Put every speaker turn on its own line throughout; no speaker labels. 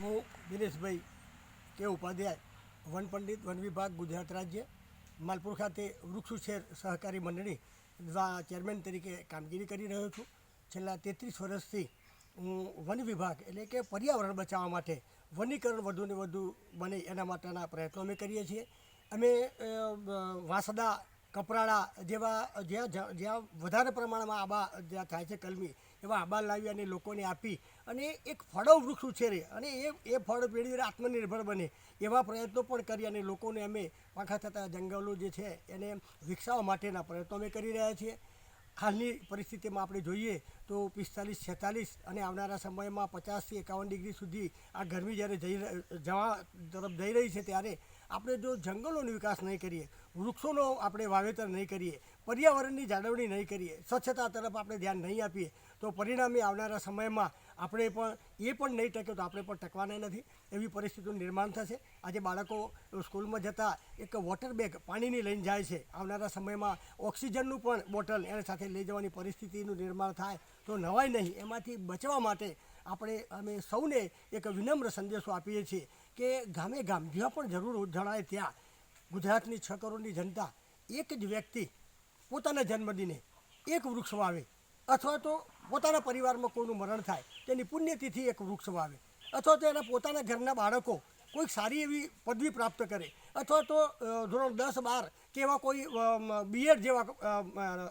હું દિનેશભાઈ કે Upadhyay, one Pandit, one વિભાગ, ગુજરાત રાજ્ય, માલપુર ખાતે વૃક્ષુછેર સહકારી મંડળી દ્વારા ચેરમેન તરીકે કામગીરી કરી રહ્યો છું. છેલ્લા તેત્રીસ વર્ષથી હું વન વિભાગ એટલે કે પર્યાવરણ બચાવવા માટે વનીકરણ વધુને વધુ બને એના માટેના પ્રયત્નો અમે કરીએ છીએ. અમે વાંસદા કપરાળા જેવા, જ્યાં જ્યાં વધારે પ્રમાણમાં આબા જ્યાં થાય છે કલમી, એવા આબા લાવી અને લોકોને આપી અને એક ફળો વૃક્ષ ઉછેરે અને એ એ ફળ પેઢી આત્મનિર્ભર બને એવા પ્રયત્નો પણ કરી અને લોકોને અમે પાખા થતા જંગલો જે છે એને વિકસાવવા માટેના પ્રયત્નો અમે કરી રહ્યા છીએ. હાલની પરિસ્થિતિમાં આપણે જોઈએ તો પિસ્તાલીસ, છેતાલીસ અને આવનારા સમયમાં પચાસથી એકાવન ડિગ્રી સુધી આ ગરમી જ્યારે જઈ જવા તરફ જઈ રહી છે ત્યારે આપણે જો જંગલોનો વિકાસ નહીં કરીએ, વૃક્ષોનો આપણે વાવેતર નહીં કરીએ, પર્યાવરણની જાળવણી નહીં કરીએ, સ્વચ્છતા તરફ આપણે ધ્યાન નહીં આપીએ તો પરિણામે આવનારા સમયમાં આપણે પણ એ પણ નહીં ટક્યો તો આપણે પણ ટકવાના નથી. એવી પરિસ્થિતિનું નિર્માણ થશે. આજે બાળકો સ્કૂલમાં જતા એક વોટર બેગ પાણીની લઈને જાય છે. આવનારા સમયમાં ઓક્સિજનનું પણ બોટલ એને સાથે લઈ જવાની પરિસ્થિતિનું નિર્માણ થાય તો નવાય નહીં. એમાંથી બચવા માટે આપણે અમે સૌને એક વિનમ્ર સંદેશો આપીએ છીએ કે ગામે ગામ, જ્યાં પણ જરૂર જણાય ત્યાં ગુજરાતની છ કરોડની જનતા એક જ વ્યક્તિ પોતાના જન્મદિને એક વૃક્ષ વાવે. અથવા તો પોતાના પરિવારમાં કોઈનું મરણ થાય, તેની પુણ્યતિથિ એક વૃક્ષ વાવે. અથવા તો એના પોતાના ઘરના બાળકો કોઈક સારી એવી પદવી પ્રાપ્ત કરે અથવા તો ધોરણ દસ બાર કે એવા કોઈ બીએડ જેવા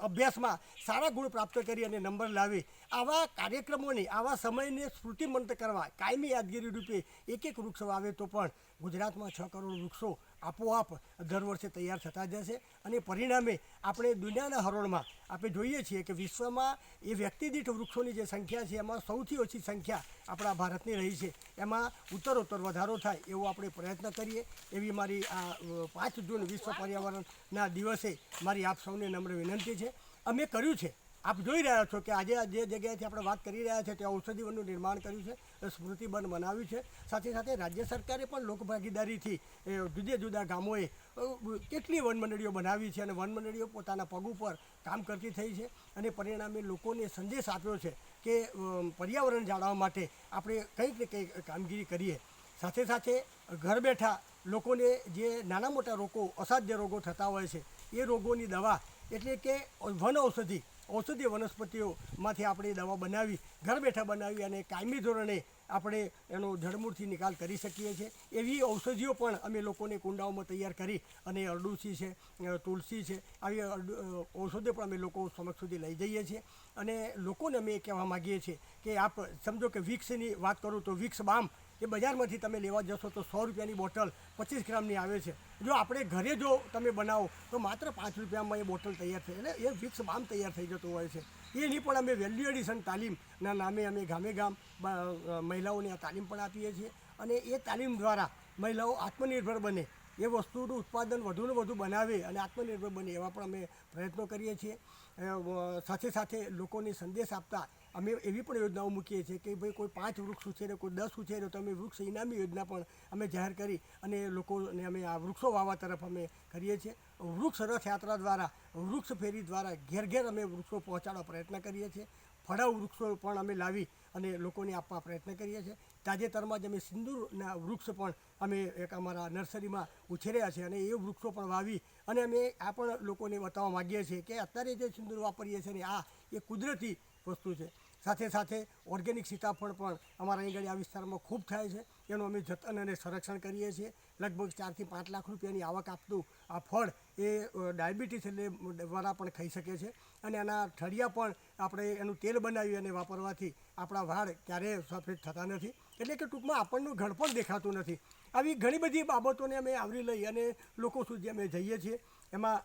અભ્યાસમાં સારા ગુણ પ્રાપ્ત કરી અને નંબર લાવી, આવા કાર્યક્રમોની, આવા સમયને સ્મૃતિમંત કરવા, કાયમી યાદગીરી રૂપે એક એક વૃક્ષ વાવે તો પણ ગુજરાતમાં છ કરોડ વૃક્ષો આપોઆપ દર વર્ષે તૈયાર થતા જશે અને પરિણામે આપણે દુનિયાના હરોળમાં આપણે જોઈએ છીએ કે વિશ્વમાં એ વ્યક્તિદીઠ વૃક્ષોની જે સંખ્યા છે, એમાં સૌથી ઓછી સંખ્યા આપણા ભારતની રહી છે. એમાં ઉત્તરોત્તર વધારો થાય એવો આપણે પ્રયત્ન કરીએ. એવી મારી આ પાંચ જૂન વિશ્વ પર્યાવરણના દિવસે મારી આપ સૌને નમ્ર વિનંતી છે. અમે કર્યું છે. આપ જોઈ રહ્યા છો કે આજે જે જગ્યાએથી આપણે વાત કરી રહ્યા છે, ત્યાં ઔષધિવનનું નિર્માણ કર્યું છે સ્મૃતિવન બનાવ્યું છે. સાથે સાથે રાજ્ય સરકારે પણ લોકભાગીદારીથી જુદા જુદા ગામોએ કેટલી વનમંડળીઓ બનાવી છે અને વનમંડળીઓ પોતાના પગ ઉપર કામ કરતી થઈ છે અને પરિણામે લોકોને સંદેશ આપ્યો છે કે પર્યાવરણ જાળવવા માટે આપણે કંઈક ને કંઈક કામગીરી કરીએ. સાથે સાથે ઘર બેઠા લોકોને જે નાના મોટા રોગો, અસાધ્ય રોગો થતા હોય છે, એ રોગોની દવા એટલે કે વન ઔષધિ, ઔષધીય વનસ્પતિઓમાંથી આપણે દવા બનાવી, ઘર બેઠા બનાવી અને કાયમી ધોરણે આપણે એનો જળમૂળથી નિકાલ કરી શકીએ છીએ. એવી ઔષધિઓ પણ અમે લોકોને કુંડાઓમાં તૈયાર કરી અને અરડુસી છે તુલસી છે, આવી ઔષધિઓ પણ અમે લોકો સમક્ષ સુધી લઈ જઈએ છીએ. અને લોકોને અમે એ કહેવા માગીએ છીએ કે આપ સમજો કે વિક્સની વાત કરું તો વિક્સ બામ એ બજારમાંથી તમે લેવા જશો તો સો રૂપિયાની બોટલ પચીસ ગ્રામની આવે છે. જો આપણે ઘરે જો તમે બનાવો, તો માત્ર પાંચ રૂપિયામાં એ બોટલ તૈયાર થઈ એટલે એ વિક્સ બામ તૈયાર થઈ જતું હોય છે. એની પણ અમે વેલ્યુ એડિશન તાલીમના નામે અમે ગામે ગામ મહિલાઓને આ તાલીમ પણ આપીએ છીએ. અને એ તાલીમ દ્વારા મહિલાઓ આત્મનિર્ભર બને. એ વસ્તુનું ઉત્પાદન વધુને વધુ બનાવે અને આત્મનિર્ભર બને એવા પણ અમે પ્રયત્નો કરીએ છીએ. સાથે સાથે લોકોને સંદેશ આપતા અમે એવી પણ યોજનાઓ મૂકીએ છીએ કે ભાઈ કોઈ પાંચ વૃક્ષ ઉછેરે કોઈ દસ ઉછેરે તો અમે વૃક્ષ ઇનામી યોજના પણ અમે જાહેર કરી અને લોકોને અમે આ વૃક્ષો વાવવા તરફ અમે કરીએ છીએ. વૃક્ષ રથયાત્રા દ્વારા, વૃક્ષ ફેરી દ્વારા ઘેર ઘેર અમે વૃક્ષો પહોંચાડવા પ્રયત્ન કરીએ છીએ. ફળાઉ વૃક્ષો પણ અમે લાવી અને લોકોને આપવા પ્રયત્ન કરીએ છીએ. તાજેતરમાં જ અમે સિંદૂરના વૃક્ષ પણ અમે એક અમારા નર્સરીમાં ઉછેર્યા છે અને એ વૃક્ષો પણ વાવી અને અમે આ પણ લોકોને બતાવવા માગીએ છીએ કે અત્યારે જે સિંદૂર વાપરીએ છીએ ને આ એ કુદરતી વસ્તુ છે. સાથે સાથે ઓર્ગેનિક સીતાફળ પણ અમારા અહીં આ વિસ્તારમાં ખૂબ થાય છે. એનું અમે જતન અને સંરક્ષણ કરીએ છીએ. લગભગ ચારથી પાંચ લાખ રૂપિયાની આવક આપતું આ ફળ એ ડાયાબિટીસ એટલે દ્વારા પણ ખાઈ શકે છે. અને એના ઠળિયા પણ આપણે એનું તેલ બનાવી અને વાપરવાથી આપણા વાળ ક્યારેય સફેદ થતા નથી. એટલે કે ટૂંકમાં આપણનું ઘડપણ દેખાતું નથી. આવી ઘણી બધી બાબતોને અમે આવરી લઈ અને લોકો સુધી અમે જઈએ છીએ. એમાં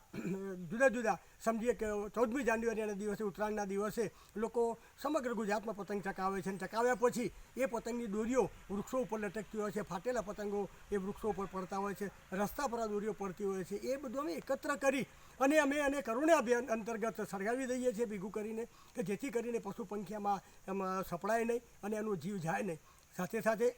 જુદા જુદા, સમજીએ કે ચૌદમી જાન્યુઆરીના દિવસે ઉત્તરાયણના દિવસે લોકો સમગ્ર ગુજરાતમાં પતંગ ચકાવે છે અને ચકાવ્યા પછી એ પતંગની દોરીઓ વૃક્ષો ઉપર લટકતી હોય છે, ફાટેલા પતંગો એ વૃક્ષો ઉપર પડતા હોય છે, રસ્તા પર આ દોરીઓ પડતી હોય છે, એ બધું અમે એકત્ર કરી અને અમે એને કરુણા અભિયાન અંતર્ગત સળગાવી દઈએ છીએ ભેગું કરીને કે જેથી કરીને પશુ પંખીમાં એમાં સપડાય નહીં અને એનો જીવ જાય નહીં. સાથે સાથે,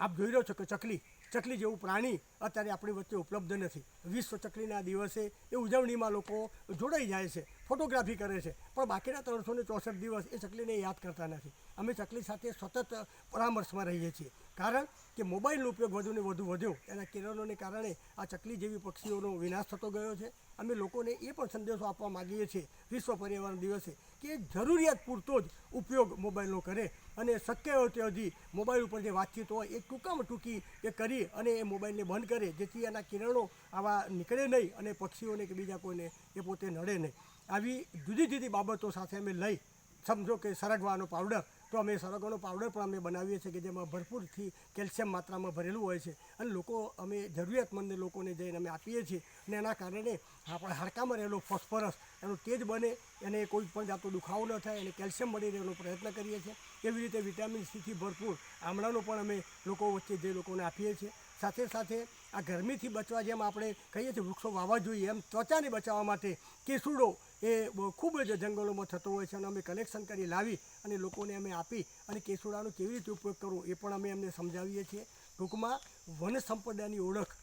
આપ જોઈ રહ્યો છો કે ચકલી ચકલી જેવું પ્રાણી અત્યારે આપણી વચ્ચે ઉપલબ્ધ નથી. વિશ્વ ચકલીના દિવસે એ ઉજવણીમાં લોકો જોડાઈ જાય છે. ફોટોગ્રાફી કરે છે. પણ બાકીના ત્રણસો ને ચોસઠ દિવસ એ ચકલીને યાદ કરતા નથી. અમે ચકલી સાથે સતત પરામર્શમાં રહીએ છીએ. કારણ કે મોબાઈલનો ઉપયોગ વધુને વધુ વધ્યો. એના કિરણોને કારણે આ ચકલી જેવી પક્ષીઓનો વિનાશ થતો ગયો છે. અમે લોકોને એ પણ સંદેશો આપવા માગીએ છીએ વિશ્વ પર્યાવરણ દિવસે કે જરૂરિયાત પૂરતો જ ઉપયોગ મોબાઈલનો કરે અને શક્ય હોય ત્યાં સુધી મોબાઈલ ઉપર જે વાતચીત હોય એ ટૂંકામાં ટૂંકી એ કરી અને એ મોબાઈલને બંધ કરે. જેથી એના કિરણો આવા નીકળે નહીં અને પક્ષીઓને કે બીજા કોઈને એ પોતે નડે નહીં. આવી જુદી જુદી બાબતો સાથે અમે લઈ સમજો કે સરગવાનો પાવડર તો અમે સરગવાનો પાવડર પણ અમે બનાવીએ છીએ કે જેમાં ભરપૂરથી કેલ્શિયમ માત્રામાં ભરેલું હોય છે. અને લોકો, અમે જરૂરિયાતમંદ લોકોને જઈને અમે આપીએ છીએ અને એના કારણે આપણા હાડકામાં રહેલો ફોસ્ફરસ, એનું તેજ બને, એને કોઈ પણ જાતનો દુખાવો ન થાય અને કેલ્શિયમ મળી રહેવાનો પ્રયત્ન કરીએ છીએ. એવી રીતે વિટામિન સીથી ભરપૂર આમળાનો પણ અમે લોકો વચ્ચે જે લોકોને આપીએ છીએ. સાથે સાથે આ ગરમીથી બચવા જેમ આપણે કહીએ છીએ, વૃક્ષો વાવવા જોઈએ એમ ત્વચાને બચાવવા માટે કેસુડો એ ખૂબ જ જંગલોમાં થતો હોય છે અને અમે કલેક્શન કરી લાવી અને લોકોને અમે આપી અને કેસુડાનો કેવી રીતે ઉપયોગ કરવો એ પણ અમે એમને સમજાવીએ છીએ. ટૂંકમાં વન સંપદાની ઓળખ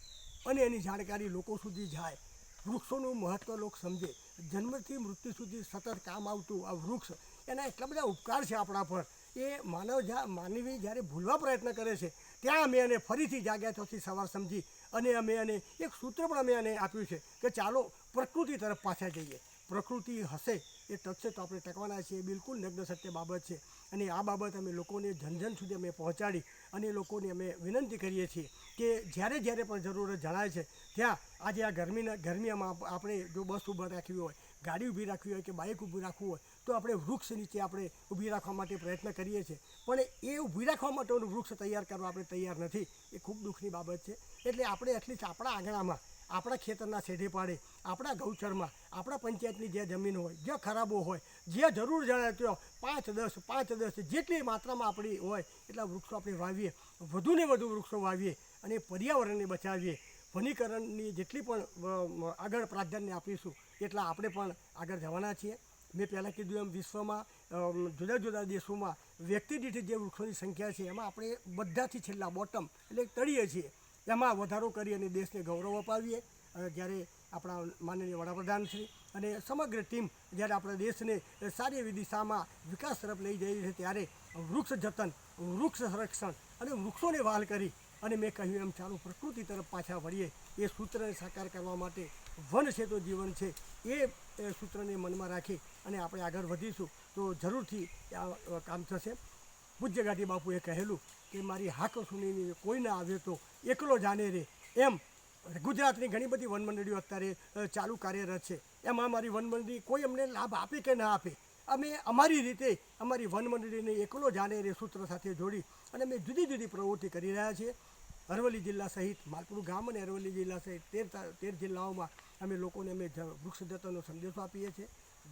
અને એની જાણકારી લોકો સુધી જાય. વૃક્ષોનું મહત્ત્વ લોકો સમજે. જન્મથી મૃત્યુ સુધી સતત કામ આવતું આ વૃક્ષ એના એટલા બધા ઉપકાર છે આપણા પર. એ માનવ માનવી જ્યારે ભૂલવા પ્રયત્ન કરે છે, ત્યાં અમે એને ફરીથી જાગ્યા ચોથી સવાર સમજી અને અમે એને, એક સૂત્ર પણ અમે એને આપ્યું છે કે ચાલો પ્રકૃતિ તરફ પાછા જઈએ. પ્રકૃતિ હશે એ ટકશે તો આપણે ટકવાના છીએ. એ બિલકુલ નગ્ન સત્ય બાબત છે. અને આ બાબત અમે લોકોને જન જન સુધી અમે પહોંચાડી અને લોકોને અમે વિનંતી કરીએ છીએ કે જ્યારે જ્યારે પણ જરૂરત જણાય છે, ત્યાં આજે આ ગરમીના, ગરમીમાં આપણે જો બસ ઊભા રાખવી હોય, ગાડી ઊભી રાખવી હોય કે બાઇક ઊભી રાખવું હોય, તો આપણે વૃક્ષ નીચે આપણે ઊભી રાખવા માટે પ્રયત્ન કરીએ છીએ. પણ એ ઊભી રાખવા માટેનું વૃક્ષ તૈયાર કરવા આપણે તૈયાર નથી. એ ખૂબ દુઃખની બાબત છે. એટલે આપણે એટલીસ્ટ આપણા આંગણામાં આપણા ખેતરના છેડે પાડે, આપણા ગૌચરમાં, આપણા પંચાયતની જે જમીન હોય, જે ખરાબો હોય, જે જરૂર જણાય ત્યાં પાંચ દસ પાંચ દસ જેટલી માત્રામાં આપણી હોય, એટલા વૃક્ષો આપણે વાવીએ, વધુને વધુ વૃક્ષો વાવીએ અને પર્યાવરણને બચાવીએ. વનીકરણની જેટલી પણ આગળ પ્રાધાન્ય આપીશું, એટલા આપણે પણ આગળ જવાના છીએ. મેં પહેલાં કીધું એમ વિશ્વમાં જુદા જુદા દેશોમાં વ્યક્તિ દીઠ જે વૃક્ષોની સંખ્યા છે, એમાં આપણે બધાથી છેલ્લા બોટમ એટલે તળીએ છીએ. એમાં વધારો કરી અને દેશને ગૌરવ અપાવીએ. અને જ્યારે આપણા માનનીય વડાપ્રધાન શ્રી અને સમગ્ર ટીમ જ્યારે આપણા દેશને સારી એવી દિશામાં વિકાસ તરફ લઈ જઈ છે, ત્યારે વૃક્ષ જતન, વૃક્ષ સંરક્ષણ અને વૃક્ષોને વાલ કરી અને મેં કહ્યું એમ ચાલો પ્રકૃતિ તરફ પાછા વળીએ. એ સૂત્રને સાકાર કરવા માટે વન છે તો જીવન છે એ સૂત્રને મનમાં રાખી અને આપણે આગળ વધીશું. તો જરૂરથી આ કામ થશે. પૂજ્ય ગાંધી બાપુએ કહેલું કે મારી હાક સુનીની કોઈ ના આવે તો એકલો જાને રે. એમ ગુજરાતની ઘણી બધી વનમંડળીઓ અત્યારે ચાલુ કાર્યરત છે. એમાં અમારી વનમંડળી કોઈ અમને લાભ આપે કે ના આપે? અમે અમારી રીતે અમારી વનમંડળીને એકલો જાને રે સૂત્ર સાથે જોડી અને અમે જુદી જુદી પ્રવૃત્તિ કરી રહ્યા છીએ. અરવલ્લી જિલ્લા સહિત માલપુર ગામ અને અરવલ્લી જિલ્લા સહિત તેર તેર જિલ્લાઓમાં અમે લોકોને અમે વૃક્ષ જતનનો સંદેશો આપીએ છીએ.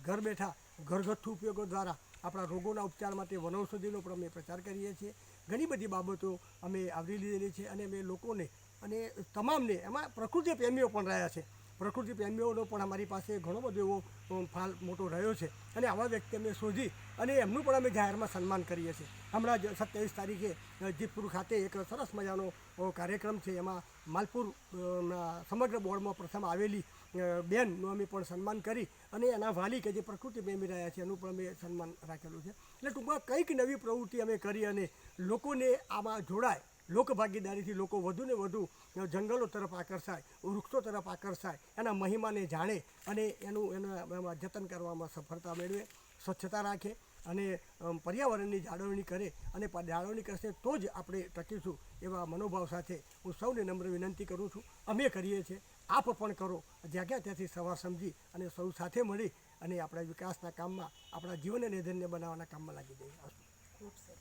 ઘર બેઠા ઘરગથ્થુ ઉપયોગો દ્વારા આપણા રોગોના ઉપચાર માટે વનૌષધિનો પણ અમે પ્રચાર કરીએ છીએ. ઘણી બધી બાબતો અમે આવરી લીધેલી છે અને અમે લોકોને અને તમામને, એમાં પ્રકૃતિ પ્રેમીઓ પણ રહ્યા છે. પ્રકૃતિ પ્રેમીઓનો પણ અમારી પાસે ઘણો બધો એવો ફાલ મોટો રહ્યો છે અને આવા વ્યક્તિ અમે શોધી અને એમનું પણ અમે જાહેરમાં સન્માન કરીએ છીએ. હમણાં જ સત્યાવીસ તારીખે જીતપુર ખાતે એક સરસ મજાનો કાર્યક્રમ છે. એમાં માલપુર સમગ્ર બોર્ડમાં પ્રથમ આવેલી બેનનું અમે પણ સન્માન કરી અને એના વાલી કે જે પ્રકૃતિ પ્રેમી રહ્યા છે એનું પણ અમે સન્માન રાખેલું છે. એટલે ટૂંકમાં કંઈક નવી પ્રવૃત્તિ અમે કરી અને લોકોને આમાં જોડાય. લોકભાગીદારીથી લોકો વધુને વધુ જંગલો તરફ આકર્ષાય, વૃક્ષો તરફ આકર્ષાય, એના મહિમાને જાણે અને એનું, એના જતન કરવામાં સફળતા મેળવે, સ્વચ્છતા રાખે અને પર્યાવરણની જાળવણી કરે અને જાળવણી કરશે તો જ આપણે ટકીશું એવા મનોભાવ સાથે હું સૌને નમ્ર વિનંતી કરું છું. અમે કરીએ છીએ. આપ પણ કરો. જ્યાં ત્યાંથી સવાર સમજી અને સૌ સાથે મળી અને આપણા વિકાસના કામમાં આપણા જીવનને ધન્ય બનાવવાના કામમાં લાગી જઈએ.